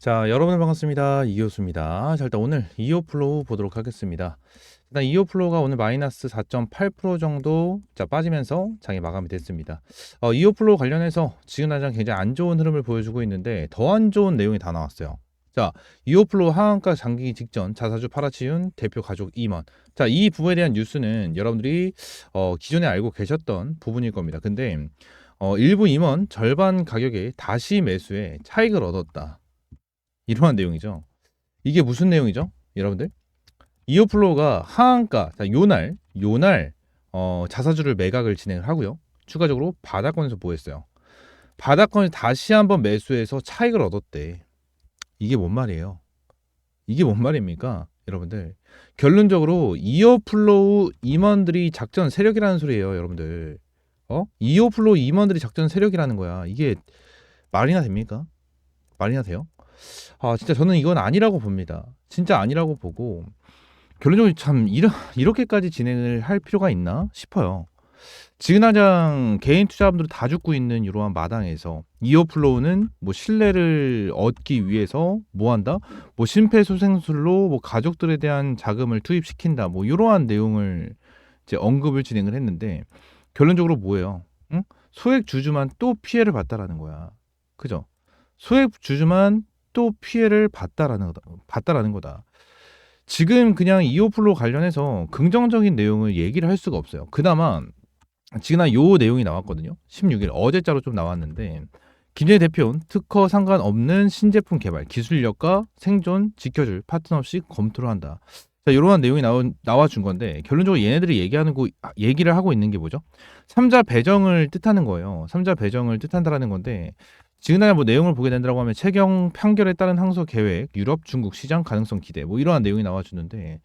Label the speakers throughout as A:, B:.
A: 자, 여러분 반갑습니다. 이효수입니다. 자, 일단 오늘 이오 플로우 보도록 하겠습니다. 일단 이오 플로우가 오늘 마이너스 4.8% 정도 자, 빠지면서 장이 마감이 됐습니다. 어, 이오 플로우 관련해서 지금 당장 굉장히 안 좋은 흐름을 보여주고 있는데 더 안 좋은 내용이 다 나왔어요. 자, 이오 플로우 하한가 장기기 직전 자사주 팔아치운 대표 가족 임원. 자, 이 부분에 대한 뉴스는 여러분들이 어, 기존에 알고 계셨던 부분일 겁니다. 근데 어, 일부 임원 절반 가격에 다시 매수에 차익을 얻었다. 이러한 내용이죠. 이게 무슨 내용이죠? 여러분들? 이오플로우가 하한가, 자, 요날, 요날 어, 자사주를 매각을 진행을 하고요. 추가적으로 바닥권에서 보였어요. 바닥권에 다시 한번 매수해서 차익을 얻었대. 이게 뭔 말이에요? 이게 뭔 말입니까? 여러분들. 결론적으로 이어플로우 임원들이 작전 세력이라는 소리예요, 여러분들. 어? 이어플로우 임원들이 작전 세력이라는 거야. 이게 말이나 됩니까? 말이나 돼요? 아, 진짜 저는 이건 아니라고 봅니다. 진짜 아니라고 보고 결론적으로 참 이러, 이렇게까지 진행을 할 필요가 있나 싶어요. 지금 당장 개인 투자자분들 다 죽고 있는 이러한 마당에서 이어플로우는 뭐 신뢰를 얻기 위해서 뭐 한다? 뭐 심폐소생술로 뭐 가족들에 대한 자금을 투입시킨다. 뭐 이러한 내용을 이제 언급을 진행을 했는데 결론적으로 뭐예요? 응? 소액 주주만 또 피해를 봤다라는 거야. 그죠? 소액 주주만 또 피해를 봤다라는 거다. 봤다라는 거다. 지금 그냥 이오플로 관련해서 긍정적인 내용을 얘기를 할 수가 없어요. 그나마 지금 요 내용이 나왔거든요. 16일 어제자로 좀 나왔는데 김재희 대표는 특허 상관없는 신제품 개발 기술력과 생존 지켜줄 파트너십 검토를 한다. 자, 이러한 내용이 나와, 나와준 건데 결론적으로 얘네들이 얘기하는 거 얘기를 하고 있는 게 뭐죠? 삼자 배정을 뜻하는 거예요. 삼자 배정을 뜻한다라는 건데 지금날 뭐 내용을 보게 된다고 하면 최경 판결에 따른 항소 계획, 유럽, 중국 시장 가능성 기대 뭐 이러한 내용이 나와주는데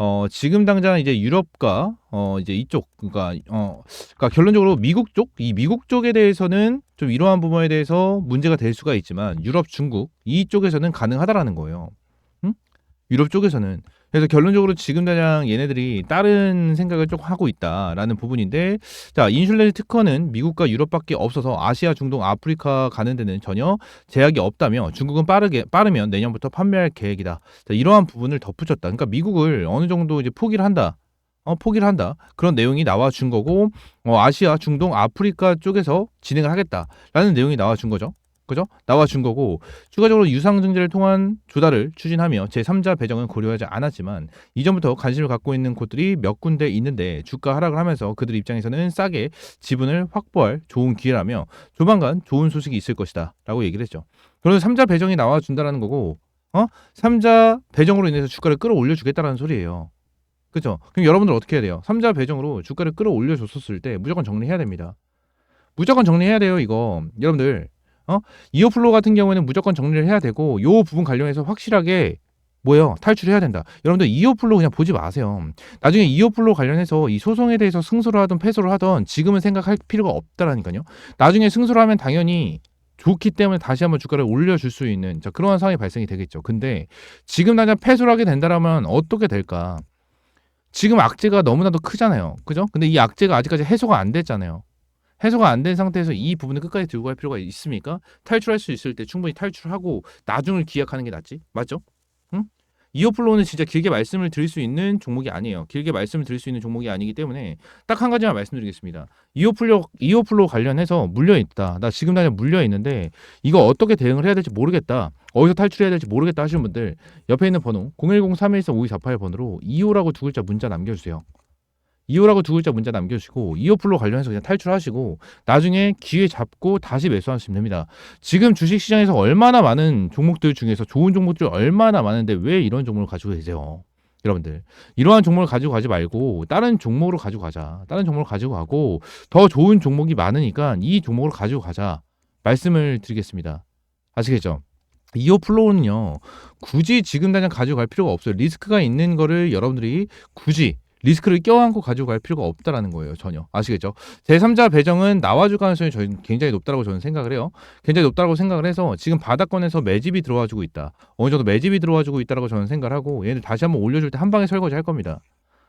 A: 어 지금 당장 이제 유럽과 어 이제 이쪽 그러니까 어 그러니까 결론적으로 미국 쪽 이 미국 쪽에 대해서는 좀 이러한 부분에 대해서 문제가 될 수가 있지만 유럽, 중국 이쪽에서는 가능하다라는 거예요. 응? 유럽 쪽에서는 그래서 결론적으로 지금 당장 얘네들이 다른 생각을 좀 하고 있다라는 부분인데 자 인슐레 특허는 미국과 유럽밖에 없어서 아시아, 중동, 아프리카 가는 데는 전혀 제약이 없다며 중국은 빠르게 빠르면 내년부터 판매할 계획이다. 자, 이러한 부분을 덧붙였다. 그러니까 미국을 어느 정도 이제 포기를 한다. 어, 포기를 한다. 그런 내용이 나와 준 거고 어, 아시아, 중동, 아프리카 쪽에서 진행을 하겠다라는 내용이 나와 준 거죠. 그죠? 나와 준 거고 추가적으로 유상 증제를 통한 조달을 추진하며 제3자 배정은 고려하지 않았지만 이전부터 관심을 갖고 있는 곳들이 몇 군데 있는데 주가 하락을 하면서 그들 입장에서는 싸게 지분을 확보할 좋은 기회라며 조만간 좋은 소식이 있을 것이다 라고 얘기를 했죠. 그래서 3자 배정이 나와 준다라는 거고 어? 3자 배정으로 인해서 주가를 끌어올려 주겠다라는 소리예요. 그죠? 그럼 여러분들 어떻게 해야 돼요? 3자 배정으로 주가를 끌어올려 줬었을 때 무조건 정리해야 됩니다. 무조건 정리해야 돼요, 이거. 여러분들 어? 이어플로 같은 경우에는 무조건 정리를 해야 되고 요 부분 관련해서 확실하게 뭐예요? 탈출해야 된다. 여러분들 이어플로 그냥 보지 마세요. 나중에 이어플로 관련해서 이 소송에 대해서 승소를 하든 패소를 하든 지금은 생각할 필요가 없다라니까요. 나중에 승소를 하면 당연히 좋기 때문에 다시 한번 주가를 올려줄 수 있는 자, 그러한 상황이 발생이 되겠죠. 근데 지금 당장 패소를 하게 된다라면 어떻게 될까? 지금 악재가 너무나도 크잖아요. 그죠? 근데 이 악재가 아직까지 해소가 안 됐잖아요. 해소가 안 된 상태에서 이 부분을 끝까지 들고 갈 필요가 있습니까? 탈출할 수 있을 때 충분히 탈출하고 나중을 기약하는 게 낫지. 맞죠? 응? 이어플로우는 진짜 길게 말씀을 드릴 수 있는 종목이 아니에요. 길게 말씀을 드릴 수 있는 종목이 아니기 때문에 딱 한 가지만 말씀드리겠습니다. 이어플로 이어플로우 관련해서 물려 있다. 나 지금 당장 물려 있는데 이거 어떻게 대응을 해야 될지 모르겠다. 어디서 탈출해야 될지 모르겠다 하시는 분들 옆에 있는 번호 010-3124-5248 번호로 2호라고 두 글자 문자 남겨주세요. 2호라고 두 글자 문자 남겨주시고 2호 플로 관련해서 그냥 탈출하시고 나중에 기회 잡고 다시 매수하시면 됩니다. 지금 주식 시장에서 얼마나 많은 종목들 중에서 좋은 종목들 얼마나 많은데 왜 이런 종목을 가지고 계세요? 여러분들 이러한 종목을 가지고 가지 말고 다른 종목으로 가지고 가자. 다른 종목을 가지고 가고 더 좋은 종목이 많으니까 이 종목을 가지고 가자. 말씀을 드리겠습니다. 아시겠죠? 이호 플로우는요 굳이 지금 당장 가지고 갈 필요가 없어요 리스크가 있는 거를 여러분들이 굳이 리스크를 껴안고 가지고 갈 필요가 없다라는 거예요. 전혀. 아시겠죠? 제3자 배정은 나와줄 가능성이 저는 굉장히 높다고 저는 생각을 해요. 굉장히 높다고 생각을 해서 지금 바닥권에서 매집이 들어와주고 있다. 어느 정도 매집이 들어와주고 있다라고 저는 생각을 하고 얘를 다시 한번 올려줄 때 한 방에 설거지 할 겁니다.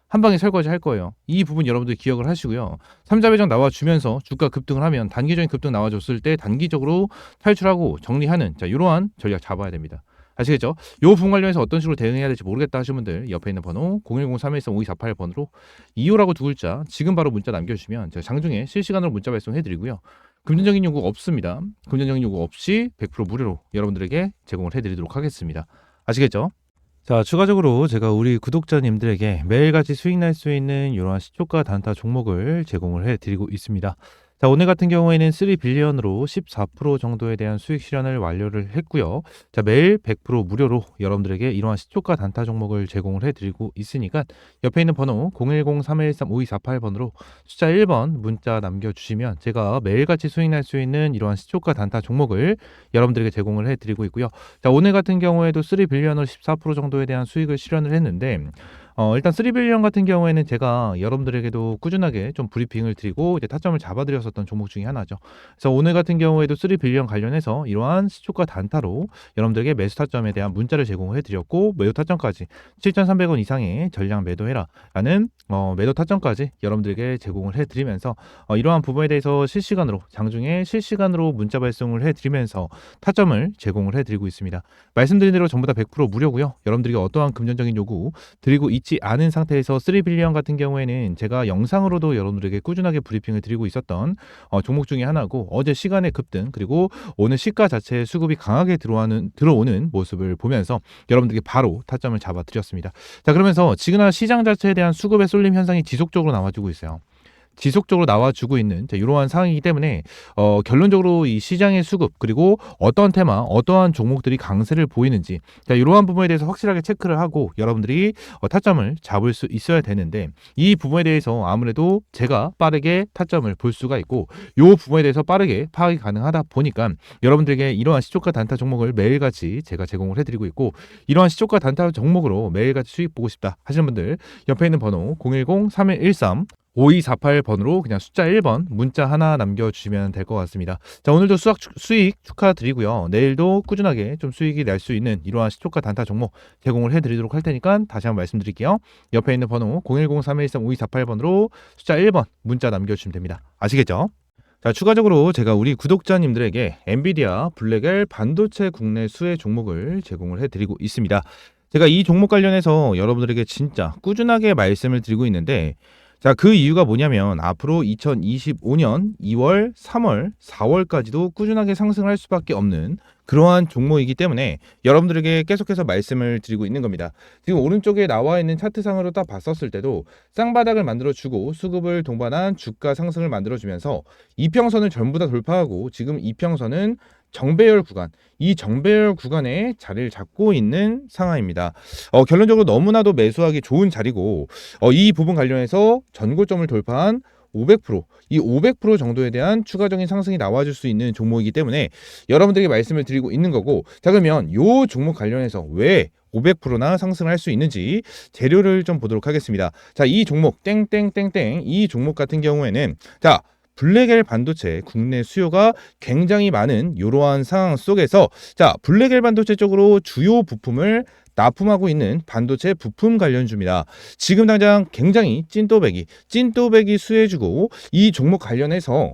A: 한 방에 설거지 할 거예요. 이 부분 여러분들 기억을 하시고요. 삼자 배정 나와주면서 주가 급등을 하면 단기적인 급등 나와줬을 때 단기적으로 탈출하고 정리하는 자 이러한 전략 잡아야 됩니다. 아시겠죠? 요 부분 관련해서 어떤 식으로 대응해야 될지 모르겠다 하시는 분들 옆에 있는 번호 010-313-5248번으로 2호라고 두 글자 지금 바로 문자 남겨주시면 제가 장중에 실시간으로 문자 발송해드리고요. 금전적인 요구 없습니다. 금전적인 요구 없이 100% 무료로 여러분들에게 제공을 해드리도록 하겠습니다. 아시겠죠? 자, 추가적으로 제가 우리 구독자님들에게 매일같이 수익 날 수 있는 이러한 시초가 단타 종목을 제공을 해드리고 있습니다. 자, 오늘 같은 경우에는 3빌리언으로 14% 정도에 대한 수익 실현을 완료를 했고요. 자, 매일 100% 무료로 여러분들에게 이러한 시초가 단타 종목을 제공을 해드리고 있으니까 옆에 있는 번호 010-3113-5248번으로 숫자 1번 문자 남겨주시면 제가 매일같이 수익 날 수 있는 이러한 시초가 단타 종목을 여러분들에게 제공을 해드리고 있고요. 자, 오늘 같은 경우에도 3빌리언으로 14% 정도에 대한 수익을 실현을 했는데 어, 일단 3빌리언 같은 경우에는 제가 여러분들에게도 꾸준하게 좀 브리핑을 드리고 이제 타점을 잡아드렸었던 종목 중에 하나죠. 그래서 오늘 같은 경우에도 3빌리언 관련해서 이러한 시초가 단타로 여러분들에게 매수 타점에 대한 문자를 제공을 해드렸고 매도 타점까지 7,300원 이상의 전량 매도해라 라는 어, 매도 타점까지 여러분들에게 제공을 해 드리면서 어, 이러한 부분에 대해서 실시간으로 장중에 실시간으로 문자 발송을 해 드리면서 타점을 제공을 해 드리고 있습니다. 말씀드린 대로 전부 다 100% 무료고요. 여러분들에게 어떠한 금전적인 요구 드리고 있지 않은 상태에서 3빌리언 같은 경우에는 제가 영상으로도 여러분들에게 꾸준하게 브리핑을 드리고 있었던 어, 종목 중에 하나고 어제 시간의 급등 그리고 오늘 시가 자체의 수급이 강하게 들어오는 들어오는 모습을 보면서 여러분들에게 바로 타점을 잡아드렸습니다. 자 그러면서 지금 시장 자체에 대한 수급의 쏠림 현상이 지속적으로 나와주고 있어요. 지속적으로 나와주고 있는 자, 이러한 상황이기 때문에 어, 결론적으로 이 시장의 수급 그리고 어떠한 테마, 어떠한 종목들이 강세를 보이는지 자, 이러한 부분에 대해서 확실하게 체크를 하고 여러분들이 어, 타점을 잡을 수 있어야 되는데 이 부분에 대해서 아무래도 제가 빠르게 타점을 볼 수가 있고 이 부분에 대해서 빠르게 파악이 가능하다 보니까 여러분들에게 이러한 시초가 단타 종목을 매일같이 제가 제공을 해드리고 있고 이러한 시초가 단타 종목으로 매일같이 수익 보고 싶다 하시는 분들 옆에 있는 번호 010-3113 5248번으로 그냥 숫자 1번 문자 하나 남겨주시면 될 것 같습니다. 자, 오늘도 수학, 수익 축하드리고요. 내일도 꾸준하게 좀 수익이 날 수 있는 이러한 시초가 단타 종목 제공을 해드리도록 할 테니까 다시 한번 말씀드릴게요. 옆에 있는 번호 010-3113-5248번으로 숫자 1번 문자 남겨주시면 됩니다. 아시겠죠? 자, 추가적으로 제가 우리 구독자님들에게 엔비디아 블랙엘 반도체 국내 수혜 종목을 제공을 해드리고 있습니다. 제가 이 종목 관련해서 여러분들에게 진짜 꾸준하게 말씀을 드리고 있는데 자, 그 이유가 뭐냐면 앞으로 2025년 2월, 3월, 4월까지도 꾸준하게 상승할 수밖에 없는 그러한 종목이기 때문에 여러분들에게 계속해서 말씀을 드리고 있는 겁니다. 지금 오른쪽에 나와 있는 차트상으로 딱 봤었을 때도 쌍바닥을 만들어주고 수급을 동반한 주가 상승을 만들어주면서 이평선을 전부 다 돌파하고 지금 이평선은 정배열 구간, 이 정배열 구간에 자리를 잡고 있는 상황입니다. 어, 결론적으로 너무나도 매수하기 좋은 자리고 어, 이 부분 관련해서 전고점을 돌파한 500%, 이 500% 정도에 대한 추가적인 상승이 나와줄 수 있는 종목이기 때문에 여러분들에게 말씀을 드리고 있는 거고, 자 그러면 요 종목 관련해서 왜 500%나 상승을 할 수 있는지 재료를 좀 보도록 하겠습니다. 자, 이 종목 땡땡땡땡 이 종목 같은 경우에는 자 블랙엘 반도체 국내 수요가 굉장히 많은 이러한 상황 속에서 자 블랙엘 반도체 쪽으로 주요 부품을 납품하고 있는 반도체 부품 관련주입니다. 지금 당장 굉장히 찐또배기, 찐또배기 수혜주고 이 종목 관련해서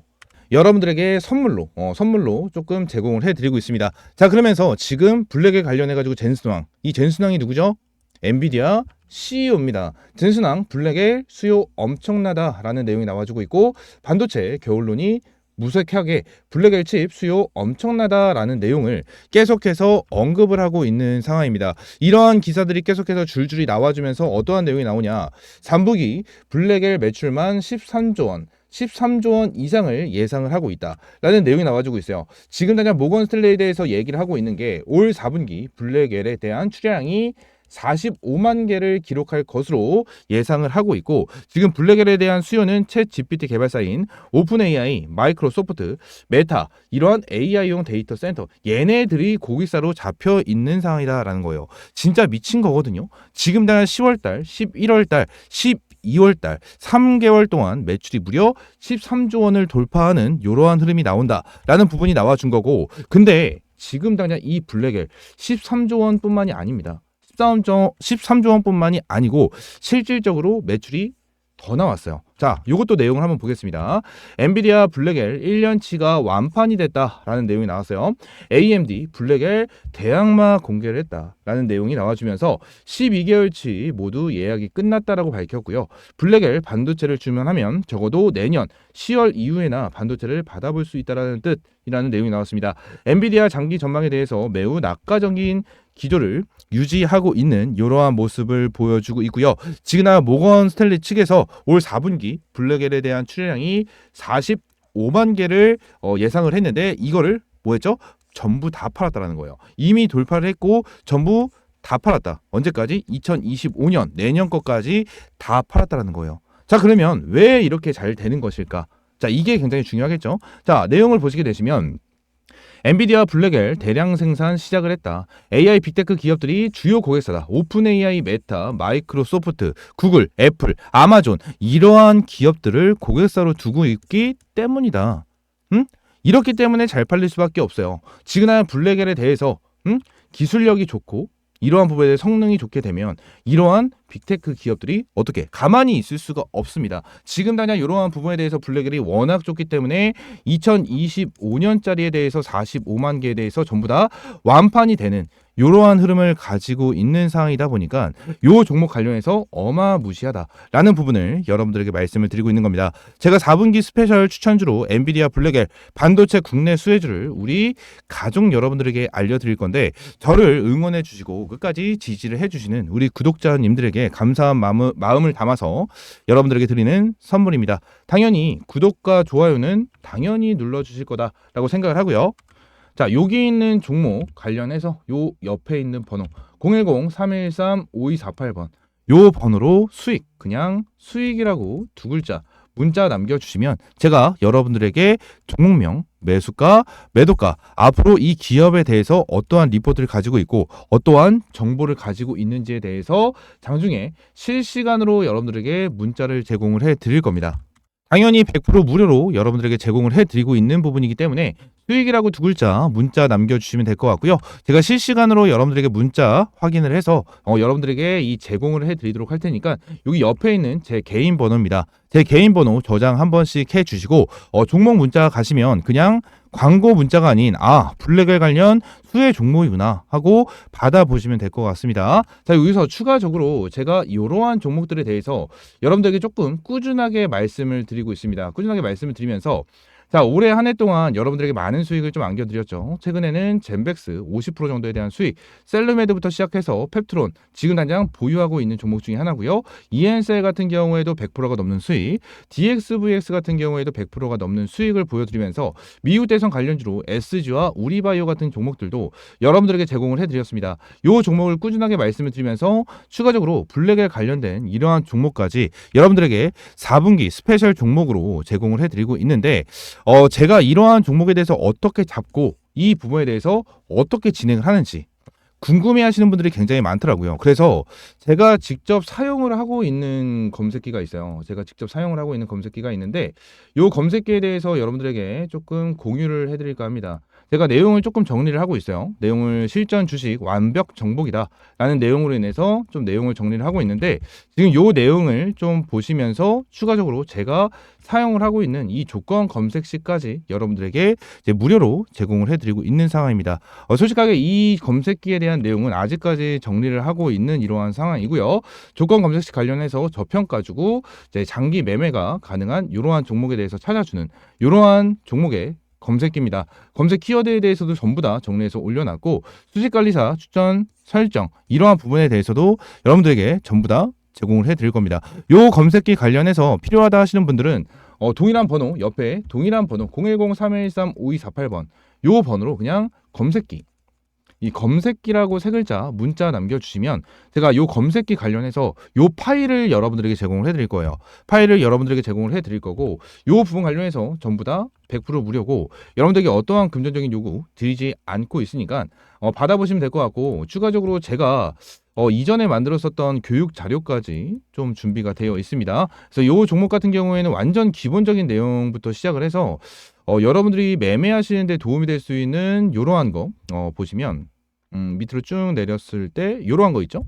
A: 여러분들에게 선물로 어, 선물로 조금 제공을 해드리고 있습니다. 자 그러면서 지금 블랙에 관련해 가지고 젠스왕 이 젠스왕이 누구죠? 엔비디아 CEO입니다. 젠스낭 블랙의 수요 엄청나다라는 내용이 나와주고 있고 반도체 겨울론이 무색하게 블랙 엘 칩 수요 엄청나다라는 내용을 계속해서 언급을 하고 있는 상황입니다. 이러한 기사들이 계속해서 줄줄이 나와주면서 어떠한 내용이 나오냐? 3분기 블랙엘 매출만 13조 원, 13조 원 이상을 예상을 하고 있다라는 내용이 나와주고 있어요. 지금 당장 모건 스텔레이에 대해서 얘기를 하고 있는 게 올 4분기 블랙엘에 대한 출하량이 45만 개를 기록할 것으로 예상을 하고 있고 지금 블랙엘에 대한 수요는 챗 GPT 개발사인 오픈 AI, 마이크로소프트, 메타 이러한 AI용 데이터 센터 얘네들이 고객사로 잡혀 있는 상황이다라는 거예요. 진짜 미친 거거든요. 지금 당장 10월달, 11월달, 10 2월달 3개월 동안 매출이 무려 13조 원을 돌파하는 이러한 흐름이 나온다라는 부분이 나와준 거고 근데 지금 당장 이 블랙엘 13조 원뿐만이 아닙니다. 13조, 13조 원뿐만이 아니고 실질적으로 매출이 더 나왔어요. 자, 이것도 내용을 한번 보겠습니다. 엔비디아 블랙엘 1년치가 완판이 됐다라는 내용이 나왔어요. AMD 블랙엘 대항마 공개를 했다라는 내용이 나와주면서 12개월치 모두 예약이 끝났다라고 밝혔고요. 블랙엘 반도체를 주문하면 적어도 내년 10월 이후에나 반도체를 받아볼 수 있다라는 뜻이라는 내용이 나왔습니다. 엔비디아 장기 전망에 대해서 매우 낙관적인 기조를 유지하고 있는 이러한 모습을 보여주고 있고요. 지그나 모건 스탠리 측에서 올 4분기 블랙엘에 대한 출하량이 45만 개를 어, 예상을 했는데 이거를 뭐였죠? 전부 다 팔았다라는 거예요. 이미 돌파를 했고 전부 다 팔았다. 언제까지? 2025년 내년 것까지 다 팔았다라는 거예요. 자 그러면 왜 이렇게 잘 되는 것일까? 자 이게 굉장히 중요하겠죠. 자 내용을 보시게 되시면 엔비디아 블랙엘 대량 생산 시작을 했다. AI 빅테크 기업들이 주요 고객사다. 오픈 AI, 메타, 마이크로소프트, 구글, 애플, 아마존 이러한 기업들을 고객사로 두고 있기 때문이다. 응? 이렇기 때문에 잘 팔릴 수밖에 없어요. 지그나 블랙엘에 대해서 응? 기술력이 좋고 이러한 부분에 대해 성능이 좋게 되면 이러한 빅테크 기업들이 어떻게 가만히 있을 수가 없습니다. 지금 당장 이러한 부분에 대해서 블랙엘이 워낙 좋기 때문에 2025년짜리에 대해서 45만 개에 대해서 전부 다 완판이 되는 이러한 흐름을 가지고 있는 상황이다 보니까 요 종목 관련해서 어마무시하다라는 부분을 여러분들에게 말씀을 드리고 있는 겁니다. 제가 4분기 스페셜 추천주로 엔비디아 블랙엘 반도체 국내 수혜주를 우리 가족 여러분들에게 알려드릴 건데 저를 응원해 주시고 끝까지 지지를 해주시는 우리 구독자님들에게 감사한 마음, 마음을 담아서 여러분들에게 드리는 선물입니다. 당연히 구독과 좋아요는 당연히 눌러주실 거다라고 생각을 하고요. 자, 여기 있는 종목 관련해서 요 옆에 있는 번호 010-313-5248번 요 번호로 수익 그냥 수익이라고 두 글자 문자 남겨주시면 제가 여러분들에게 종목명 매수가 매도가 앞으로 이 기업에 대해서 어떠한 리포트를 가지고 있고 어떠한 정보를 가지고 있는지에 대해서 장중에 실시간으로 여러분들에게 문자를 제공을 해 드릴 겁니다. 당연히 100% 무료로 여러분들에게 제공을 해드리고 있는 부분이기 때문에 수익이라고 두 글자 문자 남겨주시면 될 것 같고요. 제가 실시간으로 여러분들에게 문자 확인을 해서 어, 여러분들에게 이 제공을 해드리도록 할 테니까 여기 옆에 있는 제 개인 번호입니다. 제 개인 번호 저장 한 번씩 해주시고 어, 종목 문자 가시면 그냥 광고 문자가 아닌 아 블랙엘 관련 수혜 종목이구나 하고 받아보시면 될 것 같습니다. 자 여기서 추가적으로 제가 이러한 종목들에 대해서 여러분들에게 조금 꾸준하게 말씀을 드리고 있습니다. 꾸준하게 말씀을 드리면서 자, 올해 한 해 동안 여러분들에게 많은 수익을 좀 안겨드렸죠. 최근에는 젠백스 50% 정도에 대한 수익, 셀루메드부터 시작해서 펩트론, 지금 당장 보유하고 있는 종목 중에 하나고요. 이엔셀 같은 경우에도 100%가 넘는 수익, DXVX 같은 경우에도 100%가 넘는 수익을 보여드리면서 미국 대선 관련주로 SG와 우리바이오 같은 종목들도 여러분들에게 제공을 해드렸습니다. 이 종목을 꾸준하게 말씀을 드리면서 추가적으로 블랙에 관련된 이러한 종목까지 여러분들에게 4분기 스페셜 종목으로 제공을 해드리고 있는데 어, 제가 이러한 종목에 대해서 어떻게 잡고 이 부분에 대해서 어떻게 진행을 하는지 궁금해 하시는 분들이 굉장히 많더라고요. 그래서 제가 직접 사용을 하고 있는 검색기가 있어요. 제가 직접 사용을 하고 있는 검색기가 있는데 이 검색기에 대해서 여러분들에게 조금 공유를 해드릴까 합니다. 제가 내용을 조금 정리를 하고 있어요. 내용을 실전 주식 완벽 정복이다 라는 내용으로 인해서 좀 내용을 정리를 하고 있는데 지금 요 내용을 좀 보시면서 추가적으로 제가 사용을 하고 있는 이 조건 검색시까지 여러분들에게 무료로 제공을 해드리고 있는 상황입니다. 어, 솔직하게 이 검색기에 대한 내용은 아직까지 정리를 하고 있는 이러한 상황이고요. 조건 검색시 관련해서 저평가 주고 장기 매매가 가능한 이러한 종목에 대해서 찾아주는 이러한 종목의 검색기입니다. 검색 키워드에 대해서도 전부 다 정리해서 올려놨고 수식관리사 추천 설정 이러한 부분에 대해서도 여러분들에게 전부 다 제공을 해드릴 겁니다. 요 검색기 관련해서 필요하다 하시는 분들은 어, 동일한 번호 옆에 동일한 번호 010-3113-5248번 요 번호로 그냥 검색기 이 검색기라고 세 글자 문자 남겨주시면 제가 요 검색기 관련해서 요 파일을 여러분들에게 제공을 해드릴 거예요. 파일을 여러분들에게 제공을 해드릴 거고 요 부분 관련해서 전부 다 100% 무료고 여러분들에게 어떠한 금전적인 요구 드리지 않고 있으니까 어, 받아보시면 될 것 같고 추가적으로 제가 어, 이전에 만들었었던 교육 자료까지 좀 준비가 되어 있습니다. 그래서 요 종목 같은 경우에는 완전 기본적인 내용부터 시작을 해서 어, 여러분들이 매매하시는데 도움이 될 수 있는 이러한 거 어, 보시면 음, 밑으로 쭉 내렸을 때 이러한 거 있죠.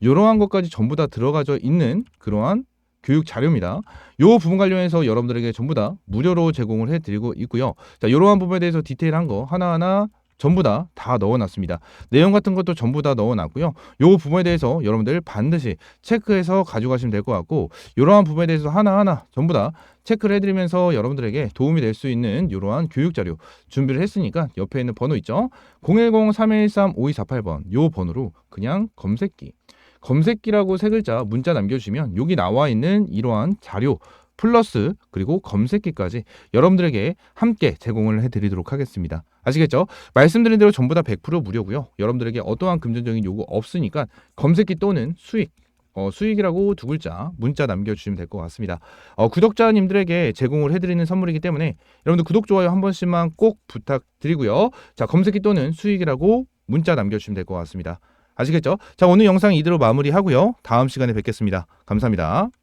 A: 이러한 것까지 전부 다 들어가져 있는 그러한 교육 자료입니다. 요 부분 관련해서 여러분들에게 전부 다 무료로 제공을 해드리고 있고요. 자, 이러한 부분에 대해서 디테일한 거 하나하나 전부 다 다 넣어놨습니다. 내용 같은 것도 전부 다 넣어놨고요. 요 부분에 대해서 여러분들 반드시 체크해서 가져가시면 될 것 같고 이러한 부분에 대해서 하나하나 전부 다 체크를 해드리면서 여러분들에게 도움이 될 수 있는 이러한 교육 자료 준비를 했으니까 옆에 있는 번호 있죠? 010-3113-5248번 요 번호로 그냥 검색기 검색기라고 세 글자 문자 남겨주시면 여기 나와 있는 이러한 자료 플러스 그리고 검색기까지 여러분들에게 함께 제공을 해드리도록 하겠습니다. 아시겠죠? 말씀드린 대로 전부 다 100% 무료고요. 여러분들에게 어떠한 금전적인 요구 없으니까 검색기 또는 수익 어, 수익이라고 두 글자 문자 남겨주시면 될 것 같습니다. 어, 구독자님들에게 제공을 해드리는 선물이기 때문에 여러분들 구독 좋아요 한 번씩만 꼭 부탁드리고요. 자 검색기 또는 수익이라고 문자 남겨주시면 될 것 같습니다. 아시겠죠? 자 오늘 영상 이대로 마무리하고요. 다음 시간에 뵙겠습니다. 감사합니다.